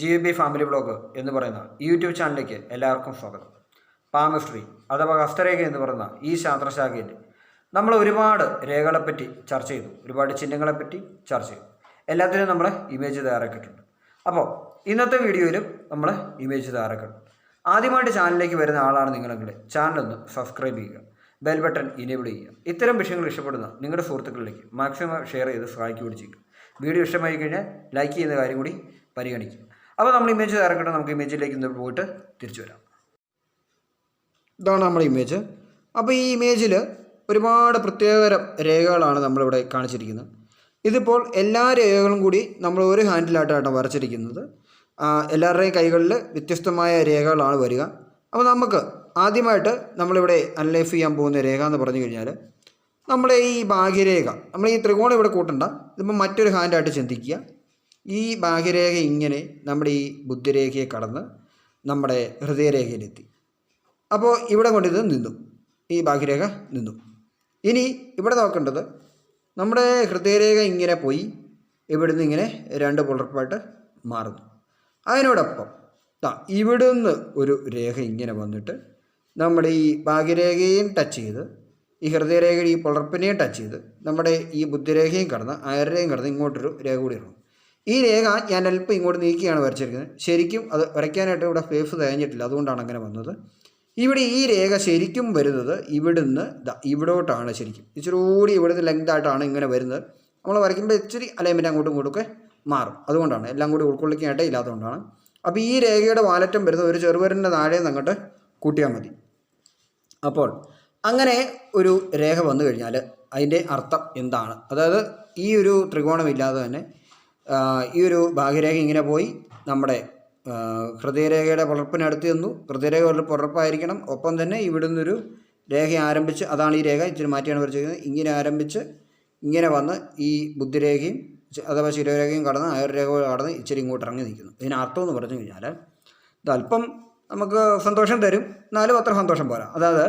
G B family blog എന്ന് പറയുന്ന YouTube ചാനലിലേക്ക് എല്ലാവർക്കും സ്വാഗതം. പാമിസ്ട്രി അഥവാ ഹസ്തരേഖ എന്ന് പറയുന്ന ഈ ശാസ്ത്രശാഖയിൽ നമ്മൾ ഒരുപാട് രേഖകളെപ്പറ്റി ചർച്ച ചെയ്തു. ഒരുപാട് ചിഹ്നങ്ങളെപ്പറ്റി ചർച്ച ചെയ്തു. എല്ലാത്തിനും നമ്മൾ ഇമേജ് തയ്യാറാക്കിയിട്ടുണ്ട്. അപ്പോൾ ഇന്നത്തെ വീഡിയോയിലും നമ്മൾ ഇമേജ് തയ്യാറാക്കണം. ആദ്യമായിട്ട് ചാനലിലേക്ക് വരുന്ന ആളാണ് നിങ്ങളെങ്കിൽ ചാനലൊന്ന് സബ്സ്ക്രൈബ് ചെയ്യുക. ബെൽ ബട്ടൺ ഇനേബിൾ ചെയ്യുക. ഇത്തരം വിഷയങ്ങൾ ഇഷ്ടപ്പെടുന്ന നിങ്ങളുടെ സുഹൃത്തുക്കളിലേക്ക് മാക്സിമം ഷെയർ ചെയ്ത് സഹായിക്കുകയും ചെയ്യുക. വീഡിയോ ഇഷ്ടമായി കഴിഞ്ഞാൽ ലൈക്ക് ചെയ്യുന്ന കാര്യം കൂടി പരിഗണിക്കുക. അപ്പോൾ നമ്മൾ ഇമേജ് ഇറക്കട്ടെ നമുക്ക് ഇമേജിലേക്ക് ഇന്ന് പോയിട്ട് തിരിച്ചു വരാം. ഇതാണ് നമ്മുടെ ഇമേജ് അപ്പോൾ ഈ ഇമേജിൽ ഒരുപാട് പ്രത്യേകതരം രേഖകളാണ് നമ്മളിവിടെ കാണിച്ചിരിക്കുന്നത്. ഇതിപ്പോൾ എല്ലാ രേഖകളും കൂടി നമ്മൾ ഒരു ഹാൻഡിലായിട്ടാണ് വരച്ചിരിക്കുന്നത്. എല്ലാവരുടെയും കൈകളിൽ വ്യത്യസ്തമായ രേഖകളാണ് വരിക. അപ്പോൾ നമുക്ക് ആദ്യമായിട്ട് നമ്മളിവിടെ അനലൈസ് ചെയ്യാൻ പോകുന്ന രേഖ എന്ന് പറഞ്ഞു കഴിഞ്ഞാൽ നമ്മുടെ ഈ ഭാഗ്യരേഖ നമ്മൾ ഈ ത്രികോണം ഇവിടെ കൂട്ടണ്ട. ഇതിപ്പോൾ മറ്റൊരു ഹാൻഡായിട്ട് ചിന്തിക്കുക. ഈ ബാഹ്യരേഖ ഇങ്ങനെ നമ്മുടെ ഈ ബുദ്ധിരേഖയെ കടന്ന് നമ്മുടെ ഹൃദയരേഖയിലെത്തി. അപ്പോൾ ഇവിടെ കൊണ്ടിത് നിന്നു. ഈ ബാഹ്യരേഖ നിന്നു. ഇനി ഇവിടെ നോക്കേണ്ടത് നമ്മുടെ ഹൃദയരേഖ ഇങ്ങനെ പോയി ഇവിടുന്ന് ഇങ്ങനെ രണ്ട് പുലർപ്പായിട്ട് മാറുന്നു. അതിനോടൊപ്പം ആ ഇവിടുന്ന് ഒരു രേഖ ഇങ്ങനെ വന്നിട്ട് നമ്മുടെ ഈ ഭാഗ്യരേഖയും ടച്ച് ചെയ്ത് ഈ ഹൃദയരേഖയുടെ ഈ പുളർപ്പിനെയും ടച്ച് ചെയ്ത് നമ്മുടെ ഈ ബുദ്ധിരേഖയും കടന്ന് അയരേഖയും കടന്ന് ഇങ്ങോട്ടൊരു രേഖ കൂടി ഇറങ്ങും. ഈ രേഖ ഞാൻ അല്പം ഇങ്ങോട്ട് നീക്കിയാണ് വരച്ചിരിക്കുന്നത്. ശരിക്കും അത് വരയ്ക്കാനായിട്ട് ഇവിടെ ഫേസ് തേഞ്ഞിട്ടില്ല. അതുകൊണ്ടാണ് അങ്ങനെ വന്നത്. ഇവിടെ ഈ രേഖ ശരിക്കും വരുന്നത് ഇവിടുന്ന് ഇവിടോട്ടാണ് ശരിക്കും. ഇച്ചിരി കൂടി ഇവിടുന്ന് ലെങ്ത് ആയിട്ടാണ് ഇങ്ങനെ വരുന്നത്. നമ്മൾ വരയ്ക്കുമ്പോൾ ഇച്ചിരി അലൈൻമെന്റ് അങ്ങോട്ടും ഇങ്ങോട്ടും ഒക്കെ മാറും. അതുകൊണ്ടാണ്. എല്ലാം കൂടി ഉൾക്കൊള്ളിക്കാനായിട്ട് ഇല്ലാത്തതുകൊണ്ടാണ്. അപ്പോൾ ഈ രേഖയുടെ വാലറ്റം വരുന്നത് ഒരു ചെറുപരന്റെ താഴെ അങ്ങോട്ട് കൂട്ടിയാൽ മതി. അപ്പോൾ അങ്ങനെ ഒരു രേഖ വന്നു കഴിഞ്ഞാൽ അതിന്റെ അർത്ഥം എന്താണ്? അതായത് ഈ ഒരു ത്രികോണമില്ലാതെ തന്നെ ഈ ഒരു ഭാഗ്യരേഖ ഇങ്ങനെ പോയി. നമ്മുടെ ഹൃദയരേഖയുടെ പുലർപ്പിനടുത്ത് ചെന്നു ഹൃദയരേഖ ഒരു പുറപ്പായിരിക്കണം. ഒപ്പം തന്നെ ഇവിടുന്ന് ഒരു രേഖ ആരംഭിച്ച് അതാണ് ഈ രേഖ. ഇച്ചിരി മാറ്റിയാണ് വരച്ചിരിക്കുന്നത്. ഇങ്ങനെ ആരംഭിച്ച് ഇങ്ങനെ വന്ന് ഈ ബുദ്ധിരേഖയും അഥവാ ശിരോരേഖയും കടന്ന് ആയുർരേഖ കടന്ന് ഇച്ചിരി ഇങ്ങോട്ട് ഇറങ്ങി നിൽക്കുന്നു. ഇതിന് അർത്ഥം എന്ന് പറഞ്ഞു കഴിഞ്ഞാൽ ഇത് അല്പം നമുക്ക് സന്തോഷം തരും. എന്നാലും അത്ര സന്തോഷം പോരാ. അതായത്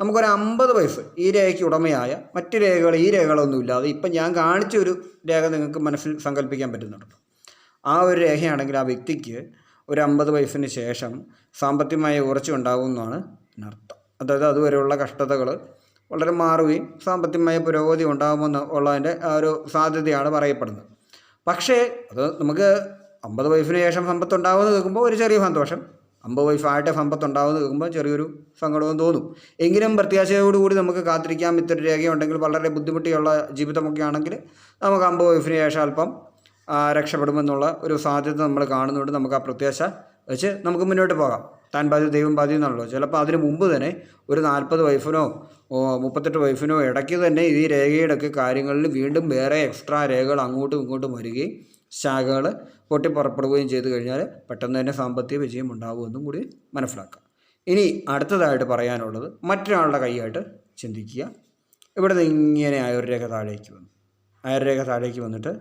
നമുക്കൊരു അമ്പത് വയസ്സ് ഈ രേഖയ്ക്ക് ഉടമയായ മറ്റ് രേഖകൾ ഈ രേഖകളൊന്നും ഇല്ലാതെ ഇപ്പം ഞാൻ കാണിച്ച ഒരു രേഖ നിങ്ങൾക്ക് മനസ്സിൽ സങ്കല്പിക്കാൻ പറ്റുന്നുണ്ടല്ലോ. ആ ഒരു രേഖയാണെങ്കിൽ ആ വ്യക്തിക്ക് ഒരു അമ്പത് വയസ്സിന് ശേഷം സാമ്പത്തികമായ ഉറച്ചു ഉണ്ടാകുമെന്നാണ് അർത്ഥം അതായത് അതുവരെയുള്ള കഷ്ടതകൾ വളരെ മാറുകയും സാമ്പത്തികമായ പുരോഗതി ഉണ്ടാകുമെന്ന് ഉള്ളതിന്റെ ആ ഒരു സാധ്യതയാണ് പറയപ്പെടുന്നത്. പക്ഷേ അത് നമുക്ക് അമ്പത് വയസ്സിന് ശേഷം സമ്പത്ത് ഉണ്ടാകുമെന്ന് നോക്കുമ്പോൾ ഒരു ചെറിയ സന്തോഷം അമ്പത് വയസ്സായിട്ട് സമ്പത്ത് ഉണ്ടാകുമെന്ന് കേൾക്കുമ്പോൾ ചെറിയൊരു സങ്കടവും തോന്നും. എങ്കിലും പ്രത്യാശയോടുകൂടി നമുക്ക് കാത്തിരിക്കാം. ഇത്ര രേഖയുണ്ടെങ്കിൽ വളരെ ബുദ്ധിമുട്ടിയുള്ള ജീവിതമൊക്കെ ആണെങ്കിൽ നമുക്ക് അമ്പത് വയസ്സിന് ശേഷം അല്പം രക്ഷപ്പെടുമെന്നുള്ള ഒരു സാധ്യത നമ്മൾ കാണുന്നുണ്ട്. നമുക്ക് ആ പ്രത്യാശ വെച്ച് നമുക്ക് മുന്നോട്ട് പോകാം. താൻ ബാധ്യ ദൈവം ബാധ്യ എന്നുള്ളൂ ചിലപ്പോൾ അതിന് മുമ്പ് തന്നെ ഒരു നാൽപ്പത് ഓ, മുപ്പത്തെട്ട് വയസ്സിനോ ഇടയ്ക്ക് തന്നെ ഈ രേഖയുടെ ഒക്കെ കാര്യങ്ങളിൽ വീണ്ടും വേറെ എക്സ്ട്രാ രേഖകൾ അങ്ങോട്ടും ഇങ്ങോട്ടും വരികയും ശാഖകൾ പൊട്ടിപ്പുറപ്പെടുകയും ചെയ്തു കഴിഞ്ഞാൽ പെട്ടെന്ന് തന്നെ സാമ്പത്തിക വിജയം ഉണ്ടാകുമെന്നും കൂടി മനസ്സിലാക്കാം. ഇനി അടുത്തതായിട്ട് പറയാനുള്ളത് മറ്റൊരാളുടെ കൈയായിട്ട് ചിന്തിക്കുക. ഇവിടെ നിന്ന് ഇങ്ങനെ ആയുർരേഖ താഴേക്ക് വന്നു. ആയുർരേഖ താഴേക്ക് വന്നിട്ട്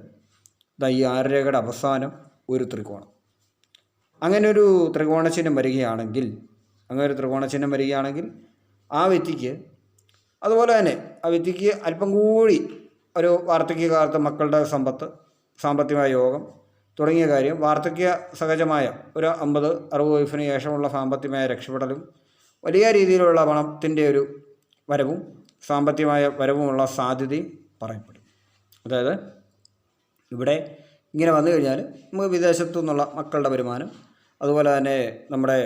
ദാ ഈ ആയുർരേഖയുടെ അവസാനം ഒരു ത്രികോണം. അങ്ങനെ ഒരു ത്രികോണചിഹ്നം വരികയാണെങ്കിൽ അങ്ങനെ ഒരു ത്രികോണചിഹ്നം വരികയാണെങ്കിൽ ആ വ്യക്തിക്ക് അതുപോലെ തന്നെ ആ വ്യക്തിക്ക് അല്പം കൂടി ഒരു വാർദ്ധക്യകാലത്ത് മക്കളുടെ സമ്പത്ത് സാമ്പത്തികമായ യോഗം തുടങ്ങിയ കാര്യം വാർദ്ധക്യ സഹജമായ ഒരു അമ്പത് അറുപത് വയസ്സിന് ശേഷമുള്ള സാമ്പത്തികമായ രക്ഷപ്പെടലും വലിയ രീതിയിലുള്ള പണത്തിന്റെ ഒരു വരവും സാമ്പത്തികമായ വരവുമുള്ള സാധ്യതയും പറയപ്പെടും. അതായത് ഇവിടെ ഇങ്ങനെ വന്നു കഴിഞ്ഞാൽ നമുക്ക് വിദേശത്തു നിന്നുള്ള മക്കളുടെ വരുമാനം അതുപോലെ തന്നെ നമ്മുടെ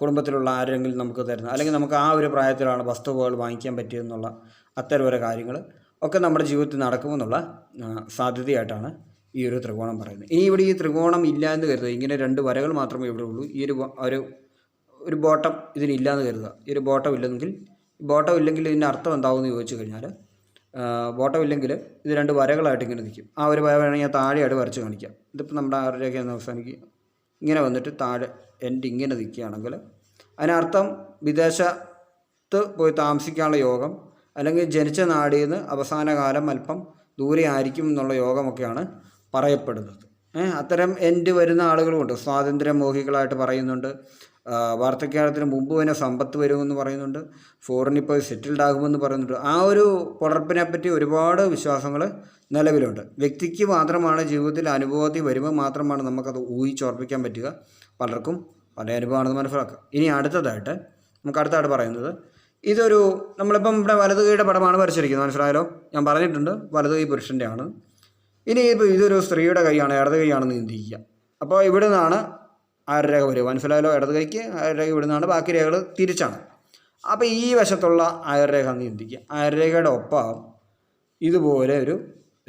കുടുംബത്തിലുള്ള ആരെങ്കിലും നമുക്ക് തരുന്ന അല്ലെങ്കിൽ നമുക്ക് ആ ഒരു പ്രായത്തിലാണ് വസ്തുവകൾ വാങ്ങിക്കാൻ പറ്റിയെന്നുള്ള അത്തരം ഓരോ കാര്യങ്ങൾ ഒക്കെ നമ്മുടെ ജീവിതത്തിൽ നടക്കുമെന്നുള്ള സാധ്യതയായിട്ടാണ് ഈ ഒരു ത്രികോണം പറയുന്നത്. ഇനി ഇവിടെ ഈ ത്രികോണം ഇല്ല എന്ന് കരുതുക. ഇങ്ങനെ രണ്ട് വരകൾ മാത്രമേ ഇവിടെ ഉള്ളൂ. ഈ ഒരു ഒരു ഒരു ബോട്ടം ഇതിനില്ല എന്ന് കരുതുക. ഈ ഒരു ബോട്ടം ഇല്ലെങ്കിൽ ബോട്ടം ഇല്ലെങ്കിൽ ഇതിന്റെ അർത്ഥം എന്താകുമെന്ന് ചോദിച്ചു കഴിഞ്ഞാൽ ബോട്ടം ഇല്ലെങ്കിൽ ഇത് രണ്ട് വരകളായിട്ട് ഇങ്ങനെ നിൽക്കും. ആ ഒരു വര വേണമെങ്കിൽ ഞാൻ താഴെയായിട്ട് വരച്ച് കാണിക്കാം. ഇതിപ്പോൾ നമ്മുടെ ആരുടെയൊക്കെ അവസാനിക്കുക ഇങ്ങനെ വന്നിട്ട് താഴെ എന്റെ ഇങ്ങനെ നിൽക്കുകയാണെങ്കിൽ അതിനർത്ഥം വിദേശത്ത് പോയി താമസിക്കാനുള്ള യോഗം അല്ലെങ്കിൽ ജനിച്ച നാടിൽ നിന്ന് അവസാന കാലം അല്പം ദൂരെ ആയിരിക്കും എന്നുള്ള യോഗമൊക്കെയാണ് പറയപ്പെടുന്നത്. അത്തരം എൻഡ് വരുന്ന ആളുകളുമുണ്ട്. സ്വാതന്ത്ര്യമോഹികളായിട്ട് പറയുന്നുണ്ട്. ആ, വാർദ്ധക്യകാലത്തിന് മുമ്പ് തന്നെ സമ്പത്ത് വരുമെന്ന് പറയുന്നുണ്ട്. ഫോറിനിൽ പോയി സെറ്റിൽഡ് ആകുമെന്ന് പറയുന്നുണ്ട്. ആ ഒരു പുലർപ്പിനെ പറ്റി ഒരുപാട് വിശ്വാസങ്ങൾ നിലവിലുണ്ട്. വ്യക്തിക്ക് മാത്രമാണ് ജീവിതത്തിൽ അനുഭവത്തിൽ വരുമ്പോൾ മാത്രമാണ് നമുക്കത് ഊഹിച്ചുറപ്പിക്കാൻ പറ്റുക. പലർക്കും പല അനുഭവമാണെന്ന് മനസ്സിലാക്കുക ഇനി അടുത്തതായിട്ട് നമുക്ക് അടുത്തായിട്ട് പറയുന്നത് ഇതൊരു നമ്മളിപ്പം ഇവിടെ വലതു കൈയുടെ പടമാണ് വരച്ചിരിക്കുന്നത് മനസ്സിലായാലോ ഞാൻ പറഞ്ഞിട്ടുണ്ട് വലതു കൈ പുരുഷന്റെ ആണ് ഇനി ഇപ്പോൾ ഇതൊരു സ്ത്രീയുടെ കൈയാണ് ഇടത് കൈയാണെന്ന് ചിന്തിക്കുക അപ്പോൾ ഇവിടെ നിന്നാണ് ആരരേഖ വരിക മനസ്സിലായാലോ ഇടത് കൈക്ക് ആരരേഖ ഇവിടെ നിന്നാണ് ബാക്കി രേഖകൾ തിരിച്ചാണ്. അപ്പോൾ ഈ വശത്തുള്ള ആയരരേഖ എന്ന് ചിന്തിക്കുക ആയരരേഖയുടെ ഒപ്പം ഇതുപോലെ ഒരു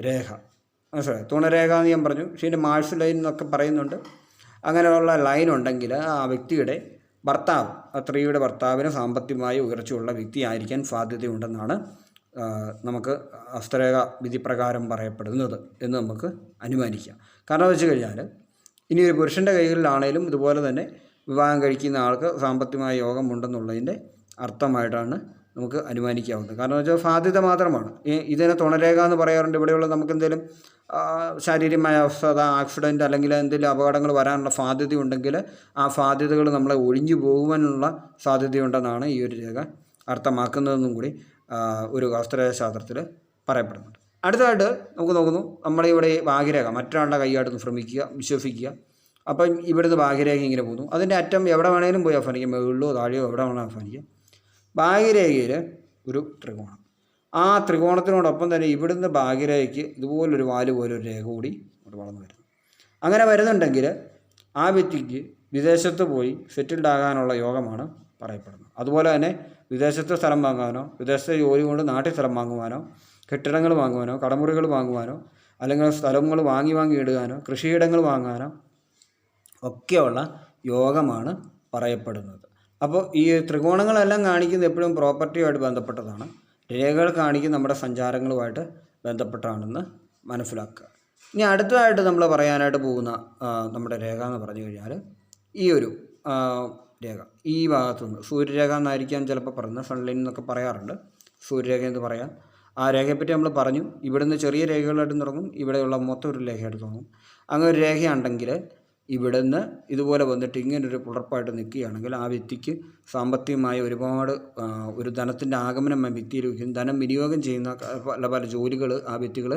രേഖ. മനസ്സിലായി? തുണരേഖ എന്ന് ഞാൻ പറഞ്ഞു പക്ഷേ ഇതിന്റെ മാഴ്സ് ലൈൻ എന്നൊക്കെ പറയുന്നുണ്ട്. അങ്ങനെയുള്ള ലൈൻ ഉണ്ടെങ്കിൽ ആ വ്യക്തിയുടെ ഭർത്താവ് ആ സ്ത്രീയുടെ ഭർത്താവിന് സാമ്പത്തികമായി ഉയർച്ചയുള്ള വ്യക്തിയായിരിക്കാൻ സാധ്യതയുണ്ടെന്നാണ് നമുക്ക് ഹസ്തരേഖ വിധിപ്രകാരം പറയപ്പെടുന്നത് എന്ന് നമുക്ക് അനുമാനിക്കാം. കാരണം വെച്ച് കഴിഞ്ഞാൽ ഇനി ഒരു പുരുഷന്റെ കൈകളിലാണേലും ഇതുപോലെ തന്നെ വിവാഹം കഴിക്കുന്ന ആൾക്ക് സാമ്പത്തികമായ യോഗം യോഗമുണ്ടെന്നുള്ളതിന്റെ അർത്ഥമായിട്ടാണ് നമുക്ക് അനുമാനിക്കാവുന്നത്. കാരണം വെച്ചാൽ സാധ്യത മാത്രമാണ്. ഇതിനെ തുണരേഖ എന്ന് പറയാറുണ്ട്. ഇവിടെയുള്ള നമുക്ക് എന്തെങ്കിലും ശാരീരികമായ അവസ്ഥ ആക്സിഡന്റ് അല്ലെങ്കിൽ എന്തെങ്കിലും അപകടങ്ങൾ വരാനുള്ള സാധ്യതയുണ്ടെങ്കിൽ ആ സാധ്യതകൾ നമ്മളെ ഒഴിഞ്ഞു പോകുവാനുള്ള സാധ്യതയുണ്ടെന്നാണ് ഈ ഒരു രേഖ അർത്ഥമാക്കുന്നതെന്നും കൂടി ഒരു ഒരു ശാസ്ത്രത്തിൽ പറയപ്പെടുന്നുണ്ട്. അടുത്തതായിട്ട് നമുക്ക് നോക്കുന്നു നമ്മളിവിടെ ഈ ഭാഗ്യരേഖ മറ്റൊരാളുടെ കൈയായിട്ട് ശ്രമിക്കുക വിശ്വസിക്കുക. അപ്പം ഇവിടുന്ന് ഭാഗ്യരേഖ ഇങ്ങനെ പോകുന്നു. അതിന്റെ അറ്റം എവിടെ വേണേലും പോയി അവസാനിക്കാം മുകളിലോ താഴെയോ എവിടെ വേണമെങ്കിലും അവസാനിക്കാം. ഭാഗ്യരേഖയിൽ ഒരു ത്രികോണം. ആ ത്രികോണത്തിനോടൊപ്പം തന്നെ ഇവിടുന്ന് ഭാഗ്യരേഖയ്ക്ക് ഇതുപോലൊരു വാൽ പോലൊരു രേഖ കൂടി അവിടെ വളർന്നു വരുന്നു. അങ്ങനെ വരുന്നുണ്ടെങ്കിൽ ആ വ്യക്തിക്ക് വിദേശത്ത് പോയി സെറ്റിൽഡ് ആകാനുള്ള യോഗമാണ് പറയപ്പെടുന്നത്. അതുപോലെ തന്നെ വിദേശത്ത് സ്ഥലം വാങ്ങാനോ വിദേശത്തെ ജോലി കൊണ്ട് നാട്ടിൽ സ്ഥലം വാങ്ങുവാനോ കെട്ടിടങ്ങൾ വാങ്ങുവാനോ കടമുറികൾ വാങ്ങുവാനോ അല്ലെങ്കിൽ സ്ഥലങ്ങൾ വാങ്ങി വാങ്ങി ഇടുവാനോ കൃഷിയിടങ്ങൾ വാങ്ങാനോ ഒക്കെയുള്ള യോഗമാണ് പറയപ്പെടുന്നത്. അപ്പോൾ ഈ ത്രികോണങ്ങളെല്ലാം കാണിക്കുന്നത് എപ്പോഴും പ്രോപ്പർട്ടിയുമായിട്ട് ബന്ധപ്പെട്ടതാണ്. രേഖകൾ കാണിക്കുന്ന നമ്മുടെ സഞ്ചാരങ്ങളുമായിട്ട് ബന്ധപ്പെട്ടാണെന്ന് മനസ്സിലാക്കുക. ഇനി അടുത്തതായിട്ട് നമ്മൾ പറയാനായിട്ട് പോകുന്ന നമ്മുടെ രേഖ എന്ന് പറഞ്ഞു കഴിഞ്ഞാൽ ഈ ഒരു രേഖ. ഈ ഭാഗത്തുനിന്ന് സൂര്യരേഖ എന്നായിരിക്കാം ചിലപ്പോൾ പറയുന്നത്. സൺലൈൻ എന്നൊക്കെ പറയാറുണ്ട്. സൂര്യരേഖ എന്ന് പറയാം. ആ രേഖയെപ്പറ്റി നമ്മൾ പറഞ്ഞു. ഇവിടുന്ന് ചെറിയ രേഖകളായിട്ട് തുടങ്ങും ഇവിടെയുള്ള മൊത്തം ഒരു രേഖയായിട്ട് തുടങ്ങും അങ്ങനെ ഒരു രേഖയുണ്ടെങ്കിൽ ഇവിടുന്ന് ഇതുപോലെ വന്നിട്ട് ഇങ്ങനൊരു പുലർപ്പായിട്ട് നിൽക്കുകയാണെങ്കിൽ ആ വ്യക്തിക്ക് സാമ്പത്തികമായി ഒരുപാട് ഒരു ധനത്തിന്റെ ആഗമനം ആ വയ്ക്കും. ധനം വിനിയോഗം ചെയ്യുന്ന പല പല ജോലികൾ ആ വ്യക്തികൾ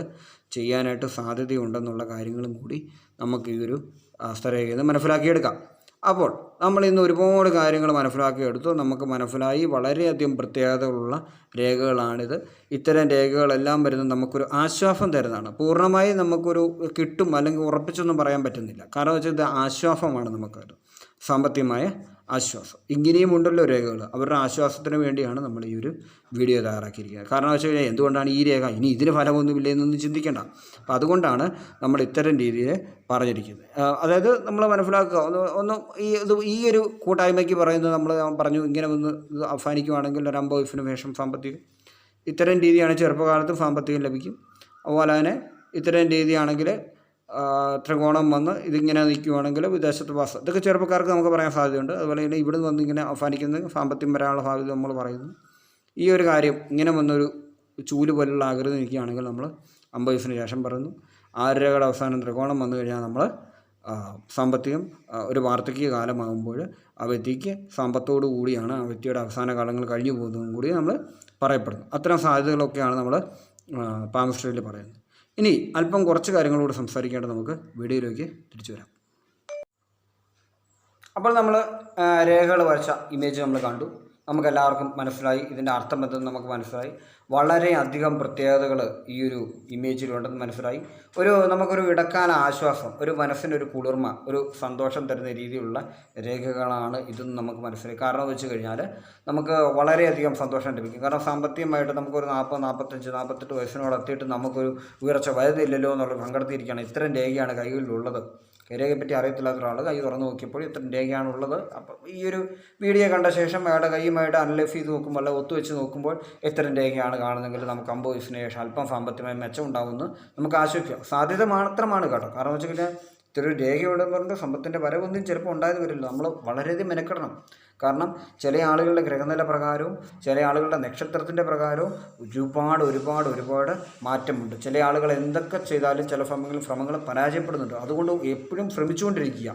ചെയ്യാനായിട്ട് സാധ്യതയുണ്ടെന്നുള്ള കാര്യങ്ങളും കൂടി നമുക്ക് ഈ ഒരു സ്ഥലം മനസ്സിലാക്കിയെടുക്കാം. അപ്പോൾ നമ്മൾ ഇന്ന് ഒരുപാട് കാര്യങ്ങൾ മനസ്സിലാക്കിയെടുത്തു നമുക്ക് മനസ്സിലായി വളരെയധികം പ്രത്യേകതകളുള്ള രേഖകളാണിത്. ഇത്തരം രേഖകളെല്ലാം വരുന്നത് നമുക്കൊരു ആശ്വാസം തരുന്നതാണ്. പൂർണമായി നമുക്കൊരു കിട്ടും അല്ലെങ്കിൽ ഉറപ്പിച്ചൊന്നും പറയാൻ പറ്റുന്നില്ല. കാരണം വെച്ചാൽ ഇത് ആശ്വാസമാണ് നമുക്കത്. സാമ്പത്തികമായ ആശ്വാസം. ഇങ്ങനെയും ഉണ്ടല്ലോ രേഖകൾ അവരുടെ ആശ്വാസത്തിന് വേണ്ടിയാണ് നമ്മൾ ഈ ഒരു വീഡിയോ തയ്യാറാക്കിയിരിക്കുന്നത്. കാരണം വെച്ച് കഴിഞ്ഞാൽ എന്തുകൊണ്ടാണ് ഈ രേഖ? ഇനി ഇതിന് ഫലമൊന്നുമില്ല എന്നൊന്നും ചിന്തിക്കേണ്ട. അപ്പോൾ അതുകൊണ്ടാണ് നമ്മൾ ഇത്തരം രീതിയിൽ പറഞ്ഞിരിക്കുന്നത്. അതായത് നമ്മൾ മനസ്സിലാക്കുക. ഒന്ന് ഒന്ന് ഈ ഇത് ഈ ഒരു കൂട്ടായ്മയ്ക്ക് പറയുന്നത് നമ്മൾ പറഞ്ഞു ഇങ്ങനെ ഒന്ന് അവസാനിക്കുവാണെങ്കിൽ ഒരു അമ്പത് വയസ്സിന് ശേഷം സാമ്പത്തികം. ഇത്തരം രീതിയാണ് ചെറുപ്പകാലത്ത് സാമ്പത്തികം ലഭിക്കും. അതുപോലെ തന്നെ ഇത്തരം രീതിയാണെങ്കിൽ ത്രികോണം വന്ന് ഇതിങ്ങനെ നിൽക്കുവാണെങ്കിൽ വിദേശത്ത് പാസ് ഇതൊക്കെ ചെറുപ്പക്കാർക്ക് നമുക്ക് പറയാൻ സാധ്യതയുണ്ട്. അതുപോലെ തന്നെ ഇവിടെ വന്ന് ഇങ്ങനെ അവസാനിക്കുന്ന സാമ്പത്തികം വരാനുള്ള സാധ്യത നമ്മൾ പറയുന്നു. ഈ ഒരു കാര്യം ഇങ്ങനെ വന്നൊരു ചൂൽ പോലുള്ള ആകൃതി നിൽക്കുകയാണെങ്കിൽ നമ്മൾ അമ്പത് വയസ്സിന് ശേഷം പറയുന്നു. ആരരകളുടെ അവസാനം ത്രികോണം വന്നു കഴിഞ്ഞാൽ നമ്മൾ സാമ്പത്തികം ഒരു വാർദ്ധക്യ കാലമാകുമ്പോൾ ആ വ്യക്തിക്ക് സാമ്പത്തോടു കൂടിയാണ് ആ വ്യക്തിയുടെ അവസാന കാലങ്ങൾ കഴിഞ്ഞു പോകുന്നതും കൂടി നമ്മൾ പറയപ്പെടുന്നു. അത്തരം സാധ്യതകളൊക്കെയാണ് നമ്മൾ പാമസ്ട്രിയിൽ പറയുന്നത്. ഇനി അല്പം കുറച്ച് കാര്യങ്ങളോട് സംസാരിക്കേണ്ടത് നമുക്ക് വീഡിയോയിലേക്ക് തിരിച്ചു വരാം. അപ്പോൾ നമ്മൾ രേഖകൾ വരച്ച ഇമേജ് നമ്മൾ കണ്ടു. നമുക്ക് എല്ലാവർക്കും മനസ്സിലായി. ഇതിന്റെ അർത്ഥം എന്തെന്ന് നമുക്ക് മനസ്സിലായി. വളരെയധികം പ്രത്യേകതകൾ ഈ ഒരു ഇമേജിലുണ്ടെന്ന് മനസ്സിലായി. ഒരു നമുക്കൊരു ഇടക്കാല ആശ്വാസം ഒരു മനസ്സിനൊരു കുളിർമ ഒരു സന്തോഷം തരുന്ന രീതിയിലുള്ള രേഖകളാണ് ഇതെന്ന് നമുക്ക് മനസ്സിലായി. കാരണം വെച്ച് കഴിഞ്ഞാൽ നമുക്ക് വളരെയധികം സന്തോഷം ലഭിക്കും. കാരണം സാമ്പത്തികമായിട്ട് നമുക്കൊരു നാൽപ്പത് നാൽപ്പത്തഞ്ച് നാൽപ്പത്തെട്ട് വയസ്സിനോട് എത്തിയിട്ട് നമുക്കൊരു ഉയർച്ച വരുന്നില്ലല്ലോ എന്നുള്ള പങ്കെടുത്തിരിക്കുകയാണ്. ഇത്തരം രേഖയാണ് കൈകളിലുള്ളത് രേഖയെ പറ്റി അറിയത്തില്ലാത്ത ഒരാൾ കൈ തുറന്ന് നോക്കിയപ്പോൾ ഇത്ര രേഖയാണുള്ളത്. അപ്പം ഈ ഒരു വീഡിയോ കണ്ട ശേഷം അയാളുടെ കൈയുമായിട്ട് അനലൈസ് ചെയ്ത് നോക്കുമ്പോൾ അല്ല ഒത്തുവെച്ച് നോക്കുമ്പോൾ ഇത്തരം രേഖയാണ് കാണുന്നതെങ്കിൽ നമുക്ക് അമ്പത് വയസ്സിന് ശേഷം അല്പം സാമ്പത്തികമായി മെച്ചം ഉണ്ടാകുമെന്ന് നമുക്ക് ആശ്വസിക്കാം സാധ്യത മാത്രമാണ് കേട്ടോ. കാരണം വെച്ച് കഴിഞ്ഞാൽ ഇത്തരം രേഖയോടെന്ന് പറഞ്ഞിട്ട് സമ്പത്തിന്റെ വരവൊന്നും ചിലപ്പോൾ ഉണ്ടായത് വരില്ല. നമ്മൾ വളരെയധികം മെനക്കെടണം. കാരണം ചില ആളുകളുടെ ഗ്രഹനില പ്രകാരവും ചില ആളുകളുടെ നക്ഷത്രത്തിന്റെ പ്രകാരവും ഒരുപാട് ഒരുപാട് ഒരുപാട് മാറ്റമുണ്ട്. ചില ആളുകൾ എന്തൊക്കെ ചെയ്താലും ചില ശ്രമങ്ങളും ശ്രമങ്ങൾ പരാജയപ്പെടുന്നുണ്ട്. അതുകൊണ്ട് എപ്പോഴും ശ്രമിച്ചുകൊണ്ടിരിക്കുക.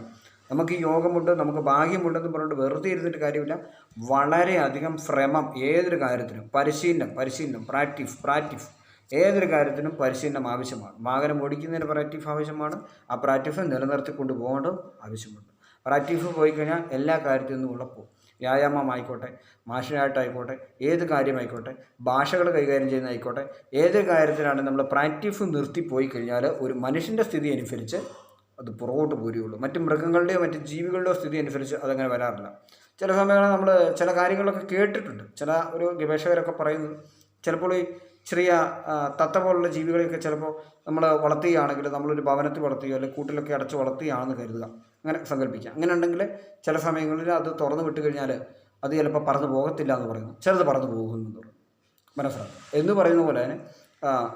നമുക്ക് യോഗമുണ്ട് നമുക്ക് ഭാഗ്യമുണ്ടെന്ന് പറഞ്ഞിട്ട് വെറുതെ ഇരുന്നിട്ട് കാര്യമില്ല. വളരെയധികം ശ്രമം ഏതൊരു കാര്യത്തിനും. പരിശീലനം പരിശീലനം പ്രാക്ടീസ് പ്രാക്ടീസ് ഏതൊരു കാര്യത്തിനും പരിശീലനം ആവശ്യമാണ്. വാഹനം ഓടിക്കുന്നതിന് പ്രാക്ടീഫ് ആവശ്യമാണ്. ആ പ്രാക്ടീസ് നിലനിർത്തി കൊണ്ടുപോകേണ്ടത് ആവശ്യമുണ്ട്. പ്രാക്ടീസ് പോയി കഴിഞ്ഞാൽ എല്ലാ കാര്യത്തിൽ നിന്നും വ്യായാമം വ്യായാമമായിക്കോട്ടെ മാഷിനായിട്ടായിക്കോട്ടെ ഏത് കാര്യമായിക്കോട്ടെ ഭാഷകൾ കൈകാര്യം ചെയ്യുന്നതായിക്കോട്ടെ ഏത് കാര്യത്തിലാണ് നമ്മൾ പ്രാക്ടീസ് നിർത്തിപ്പോയി കഴിഞ്ഞാൽ ഒരു മനുഷ്യന്റെ സ്ഥിതി അനുസരിച്ച് അത് പുറകോട്ട് പോരുകയുള്ളൂ. മറ്റ് മൃഗങ്ങളുടെയോ മറ്റ് ജീവികളുടെയോ സ്ഥിതി അനുസരിച്ച് അതങ്ങനെ വരാറില്ല. ചില സമയങ്ങളിൽ നമ്മൾ ചില കാര്യങ്ങളൊക്കെ കേട്ടിട്ടുണ്ട്. ചില ഒരു ഗവേഷകരൊക്കെ പറയുന്നത് ചിലപ്പോൾ ഈ ചെറിയ തത്ത പോലുള്ള ജീവികളെയൊക്കെ ചിലപ്പോൾ നമ്മൾ വളർത്തുകയാണെങ്കിൽ നമ്മളൊരു ഭവനത്തിൽ വളർത്തുകയോ അല്ലെങ്കിൽ കൂട്ടിലൊക്കെ അടച്ച് വളർത്തുകയാണെന്ന് കരുതുക. അങ്ങനെ സങ്കല്പിക്കുക. അങ്ങനെ ഉണ്ടെങ്കിൽ ചില സമയങ്ങളിൽ അത് തുറന്നു വിട്ട് കഴിഞ്ഞാൽ അത് ചിലപ്പോൾ പറന്ന് പോകത്തില്ല എന്ന് പറയുന്നു. ചിലത് പറന്ന് പോകുമെന്ന് പറയും. മനസ്സിലാക്കുക എന്ന് പറയുന്ന പോലെ തന്നെ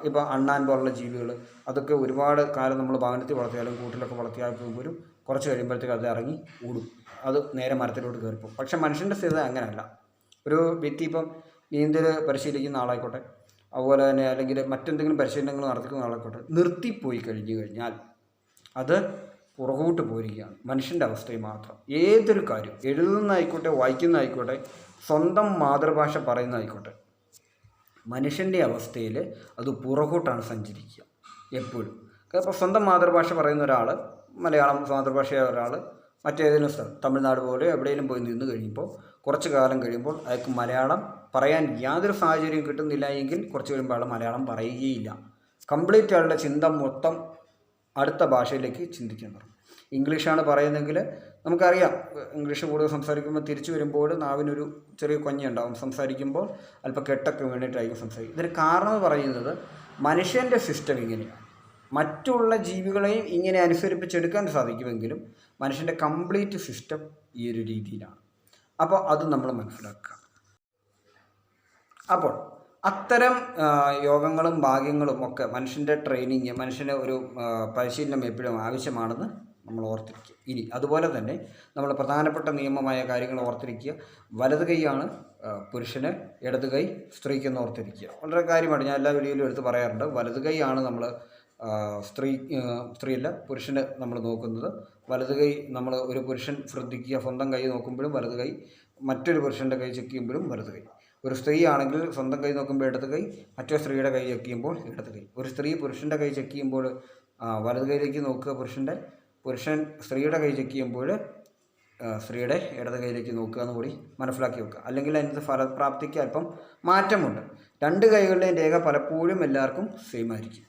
ഇപ്പോൾ അണ്ണാൻ പോലുള്ള ജീവികൾ അതൊക്കെ ഒരുപാട് കാലം നമ്മൾ ഭവനത്തിൽ വളർത്തിയാലും കൂട്ടിലൊക്കെ വളർത്തിയാൽ പോലും കുറച്ച് കഴിയുമ്പോഴത്തേക്ക് അത് ഇറങ്ങി ഓടും. അത് നേരെ മരത്തിലോട്ട് കയറിപ്പോകും. പക്ഷെ മനുഷ്യന്റെ സ്ഥിതി അങ്ങനെയല്ല ഒരു വ്യക്തി ഇപ്പം നീന്തൽ പരിശീലിക്കുന്ന ആളായിക്കോട്ടെ അതുപോലെ തന്നെ അല്ലെങ്കിൽ മറ്റെന്തെങ്കിലും പരിശീലനങ്ങൾ നടത്തിക്കുന്ന ആളെക്കോട്ടെ നിർത്തിപ്പോയി കഴിഞ്ഞു കഴിഞ്ഞാൽ അത് പുറകോട്ട് പോയിരിക്കുകയാണ്. മനുഷ്യന്റെ അവസ്ഥയിൽ മാത്രം. ഏതൊരു കാര്യം എഴുതുന്നതായിക്കോട്ടെ വായിക്കുന്നതായിക്കോട്ടെ സ്വന്തം മാതൃഭാഷ പറയുന്നതായിക്കോട്ടെ മനുഷ്യന്റെ അവസ്ഥയിൽ അത് പുറകോട്ടാണ് സഞ്ചരിക്കുക എപ്പോഴും. അപ്പോൾ സ്വന്തം മാതൃഭാഷ പറയുന്ന ഒരാൾ മലയാളം മാതൃഭാഷയായ ഒരാൾ മറ്റേതെങ്കിലും സ്ഥലം തമിഴ്നാട് പോലെ എവിടെയെങ്കിലും പോയി നിന്ന് കഴിയുമ്പോൾ കുറച്ച് കാലം കഴിയുമ്പോൾ അയാൾക്ക് മലയാളം പറയാൻ യാതൊരു സാഹചര്യം കിട്ടുന്നില്ല എങ്കിൽ കുറച്ച് കഴിയുമ്പോൾ ആൾ മലയാളം പറയുകയില്ല. കംപ്ലീറ്റ് ആളുടെ ചിന്ത മൊത്തം അടുത്ത ഭാഷയിലേക്ക് ചിന്തിക്കാൻ തുടങ്ങും. ഇംഗ്ലീഷാണ് പറയുന്നതെങ്കിൽ നമുക്കറിയാം ഇംഗ്ലീഷ് കൂടുതൽ സംസാരിക്കുമ്പോൾ തിരിച്ചു വരുമ്പോൾ നാവിനൊരു ചെറിയ കൊഞ്ഞുണ്ടാവും സംസാരിക്കുമ്പോൾ അല്പം കെട്ടൊക്കെ വേണ്ടിയിട്ടായിരിക്കും സംസാരിക്കും ഇതിന് കാരണം എന്ന് പറയുന്നത് മനുഷ്യന്റെ സിസ്റ്റം ഇങ്ങനെയാണ്. മറ്റുള്ള ജീവികളെയും ഇങ്ങനെ അനുസരിപ്പിച്ചെടുക്കാൻ സാധിക്കുമെങ്കിലും മനുഷ്യന്റെ കംപ്ലീറ്റ് സിസ്റ്റം ഈ ഒരു രീതിയിലാണ്. അപ്പോൾ അത് നമ്മൾ മനസ്സിലാക്കുക. അപ്പോൾ അത്തരം യോഗങ്ങളും ഭാഗ്യങ്ങളും ഒക്കെ മനുഷ്യന്റെ ട്രെയിനിങ് മനുഷ്യന് ഒരു പരിശീലനം എപ്പോഴും ആവശ്യമാണെന്ന് നമ്മൾ ഓർത്തിരിക്കുക. ഇനി അതുപോലെ തന്നെ നമ്മൾ പ്രധാനപ്പെട്ട നിയമമായ കാര്യങ്ങൾ ഓർത്തിരിക്കുക. വലത് കൈയാണ് പുരുഷന് ഇടത് കൈ സ്ത്രീക്കെന്ന് ഓർത്തിരിക്കുക. വളരെ കാര്യമാണ് ഞാൻ എല്ലാ വീഡിയോയിലും എടുത്ത് പറയാറുണ്ട്. വലത് കൈയാണ് നമ്മൾ സ്ത്രീ സ്ത്രീയല്ല പുരുഷന് നമ്മൾ നോക്കുന്നത്. വലത് കൈ നമ്മൾ ഒരു പുരുഷൻ ശ്രദ്ധിക്കുക. സ്വന്തം കൈ നോക്കുമ്പോഴും വലത് കൈ മറ്റൊരു പുരുഷന്റെ കൈ ചെക്ക് ചെയ്യുമ്പോഴും വലത് കൈ. ഒരു സ്ത്രീ ആണെങ്കിൽ സ്വന്തം കൈ നോക്കുമ്പോൾ ഇടത് കൈ മറ്റൊരു സ്ത്രീയുടെ കൈ ചെക്ക് ചെയ്യുമ്പോൾ ഇടത് കൈ. ഒരു സ്ത്രീ പുരുഷന്റെ കൈ ചെക്ക് ചെയ്യുമ്പോൾ വലത് കൈയിലേക്ക് നോക്കുക പുരുഷന്റെ. പുരുഷൻ സ്ത്രീയുടെ കൈ ചെക്ക് ചെയ്യുമ്പോൾ സ്ത്രീയുടെ ഇടത് കൈയിലേക്ക് നോക്കുക എന്ന് കൂടി മനസ്സിലാക്കി വെക്കുക. അല്ലെങ്കിൽ അതിനകത്ത് ഫലപ്രാപ്തിക്ക് അല്പം മാറ്റമുണ്ട്. രണ്ട് കൈകളുടെയും രേഖ പലപ്പോഴും എല്ലാവർക്കും സെയിം ആയിരിക്കും.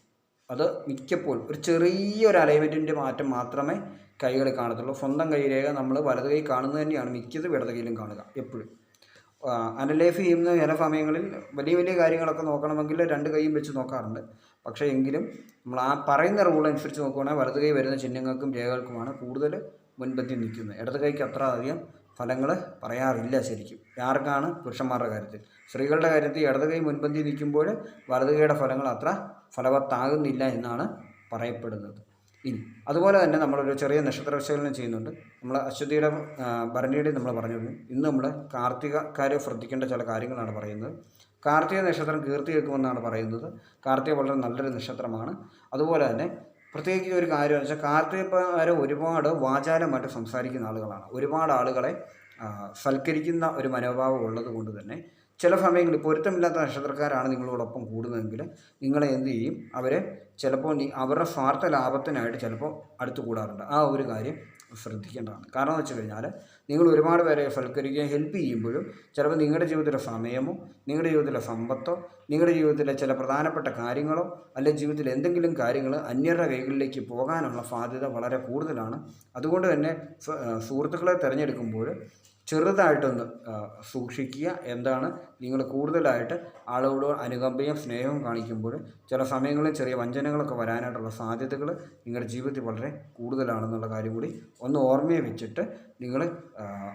അത് മിക്കപ്പോഴും ഒരു ചെറിയൊരു അലൈൻമെന്റിന്റെ മാറ്റം മാത്രമേ കൈകളിൽ കാണത്തുള്ളൂ. സ്വന്തം കൈ രേഖ നമ്മൾ വലത് കൈ കാണുന്നത് തന്നെയാണ് മിക്കതും ഇടത് കൈയിലും കാണുക എപ്പോഴും. അനലൈഫ് ചെയ്യുന്ന ചില സമയങ്ങളിൽ വലിയ വലിയ കാര്യങ്ങളൊക്കെ നോക്കണമെങ്കിൽ രണ്ട് കൈയും വെച്ച് നോക്കാറുണ്ട്. പക്ഷേ എങ്കിലും നമ്മൾ ആ പറയുന്ന റൂൾ അനുസരിച്ച് നോക്കുകയാണെങ്കിൽ വലത് കൈ വരുന്ന ചിഹ്നങ്ങൾക്കും രേഖകൾക്കുമാണ് കൂടുതൽ മുൻപന്തി നിൽക്കുന്നത്. ഇടത് കൈക്ക് അത്ര അധികം ഫലങ്ങൾ പറയാറില്ല ശരിക്കും. ആർക്കാണ് പുരുഷന്മാരുടെ കാര്യത്തിൽ? സ്ത്രീകളുടെ കാര്യത്തിൽ ഇടത് കൈ മുൻപന്തി നിൽക്കുമ്പോൾ വലത് കൈയുടെ ഫലങ്ങൾ അത്ര ഫലവത്താകുന്നില്ല എന്നാണ് പറയപ്പെടുന്നത്. ഇനി അതുപോലെ തന്നെ നമ്മളൊരു ചെറിയ നക്ഷത്ര വിശകലനം ചെയ്യുന്നുണ്ട്. നമ്മൾ അശ്വതിയുടെ ഭരണിയുടെ നമ്മൾ പറഞ്ഞു ഇന്ന് നമ്മൾ കാർത്തികക്കാരെ ശ്രദ്ധിക്കേണ്ട ചില കാര്യങ്ങളാണ് പറയുന്നത്. കാർത്തിക നക്ഷത്രം കീർത്തി വെക്കുമെന്നാണ് പറയുന്നത്. കാർത്തിക വളരെ നല്ലൊരു നക്ഷത്രമാണ്. അതുപോലെ തന്നെ പ്രത്യേകിച്ച് ഒരു കാര്യം എന്ന് വെച്ചാൽ കാർത്തികക്കാരെ ഒരുപാട് വാചാലമായിട്ട് സംസാരിക്കുന്ന ആളുകളാണ്. ഒരുപാട് ആളുകളെ സൽക്കരിക്കുന്ന ഒരു മനോഭാവം ഉള്ളത് കൊണ്ട് തന്നെ ചില സമയങ്ങളിൽ പൊരുത്തമില്ലാത്ത നക്ഷത്രക്കാരാണ് നിങ്ങളോടൊപ്പം കൂടുന്നതെങ്കിൽ നിങ്ങളെ എന്ത് ചെയ്യും? അവരെ ചിലപ്പോൾ അവരുടെ സ്വാർത്ഥ ലാഭത്തിനായിട്ട് ചിലപ്പോൾ അടുത്ത് കൂടാറുണ്ട് ആ ഒരു കാര്യം ശ്രദ്ധിക്കേണ്ടതാണ്. കാരണം എന്ന് വെച്ച് കഴിഞ്ഞാൽ നിങ്ങൾ ഒരുപാട് പേരെ സൽക്കരിക്കുകയും ഹെൽപ്പ് ചെയ്യുമ്പോഴും ചിലപ്പോൾ നിങ്ങളുടെ ജീവിതത്തിലെ സമയമോ നിങ്ങളുടെ ജീവിതത്തിലെ സമ്പത്തോ നിങ്ങളുടെ ജീവിതത്തിലെ ചില പ്രധാനപ്പെട്ട കാര്യങ്ങളോ അല്ലെങ്കിൽ ജീവിതത്തിലെ എന്തെങ്കിലും കാര്യങ്ങൾ അന്യരുടെ കൈകളിലേക്ക് പോകാനുള്ള സാധ്യത വളരെ കൂടുതലാണ്. അതുകൊണ്ട് തന്നെ സുഹൃത്തുക്കളെ തിരഞ്ഞെടുക്കുമ്പോൾ ചെറുതായിട്ടൊന്ന് സൂക്ഷിക്കുക. എന്താണ്? നിങ്ങൾ കൂടുതലായിട്ട് ആളുകളോട് അനുകമ്പയും സ്നേഹവും കാണിക്കുമ്പോൾ ചില സമയങ്ങളിൽ ചെറിയ വഞ്ചനകളൊക്കെ വരാനായിട്ടുള്ള സാധ്യതകൾ നിങ്ങളുടെ ജീവിതത്തിൽ വളരെ കൂടുതലാണെന്നുള്ള കാര്യം കൂടി ഒന്ന് ഓർമ്മയെ വെച്ചിട്ട് നിങ്ങൾ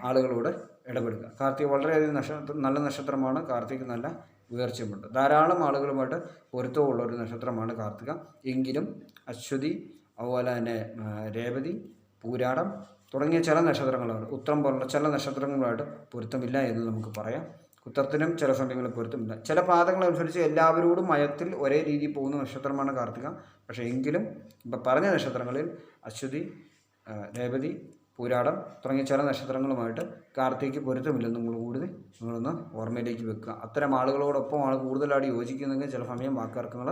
ആളുകളോട് ഇടപെടുക. കാർത്തിക വളരെയധികം നക്ഷത്രം നല്ല നക്ഷത്രമാണ്. കാർത്തിക് നല്ല ഉയർച്ചയുമുണ്ട്. ധാരാളം ആളുകളുമായിട്ട് പൊരുത്തമുള്ള ഒരു നക്ഷത്രമാണ് കാർത്തിക. എങ്കിലും അശ്വതി അതുപോലെ തന്നെ രേവതി പൂരാടം തുടങ്ങിയ ചില നക്ഷത്രങ്ങളാണ്. ഉത്രം പോലുള്ള ചില നക്ഷത്രങ്ങളുമായിട്ട് പൊരുത്തമില്ല എന്ന് നമുക്ക് പറയാം. ഉത്തരത്തിനും ചില സമയങ്ങളിൽ പൊരുത്തമില്ല. ചില പാദങ്ങളനുസരിച്ച് എല്ലാവരോടും മയത്തിൽ ഒരേ രീതിയിൽ പോകുന്ന നക്ഷത്രമാണ് കാർത്തിക. പക്ഷേ എങ്കിലും ഇപ്പം പറഞ്ഞ നക്ഷത്രങ്ങളിൽ അശ്വതി രേവതി പൂരാടം തുടങ്ങിയ ചില നക്ഷത്രങ്ങളുമായിട്ട് കാർത്തിക്ക് പൊരുത്തമില്ലെന്നും കൂടി കൂടുതൽ നിങ്ങളൊന്ന് ഓർമ്മയിലേക്ക് വെക്കുക. അത്തരം ആളുകളോടൊപ്പം ആൾ കൂടുതലായിട്ട് യോജിക്കുന്നെങ്കിൽ ചില സമയം വാക്കർക്കങ്ങൾ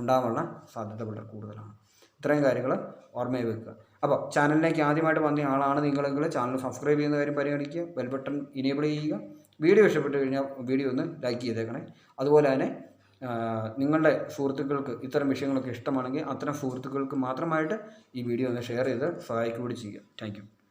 ഉണ്ടാകാനുള്ള സാധ്യത വളരെ കൂടുതലാണ്. ഇത്രയും കാര്യങ്ങൾ ഓർമ്മയിൽ വെക്കുക. അപ്പോൾ ചാനലിലേക്ക് ആദ്യമായിട്ട് വന്ന ആളാണ് നിങ്ങളെങ്കിൽ ചാനൽ സബ്സ്ക്രൈബ് ചെയ്യുന്ന കാര്യം പരിഗണിക്കുക ബെൽ ബട്ടൺ ഇനേബിൾ ചെയ്യുക. വീഡിയോ ഇഷ്ടപ്പെട്ട് കഴിഞ്ഞാൽ വീഡിയോ ഒന്ന് ലൈക്ക് ചെയ്തേക്കണേ. അതുപോലെ തന്നെ നിങ്ങളുടെ സുഹൃത്തുക്കൾക്ക് ഇത്തരം വിഷയങ്ങളൊക്കെ ഇഷ്ടമാണെങ്കിൽ അത്തരം സുഹൃത്തുക്കൾക്ക് മാത്രമായിട്ട് ഈ വീഡിയോ ഒന്ന് ഷെയർ ചെയ്ത് സഹായിക്കുകയും ചെയ്യുക. താങ്ക്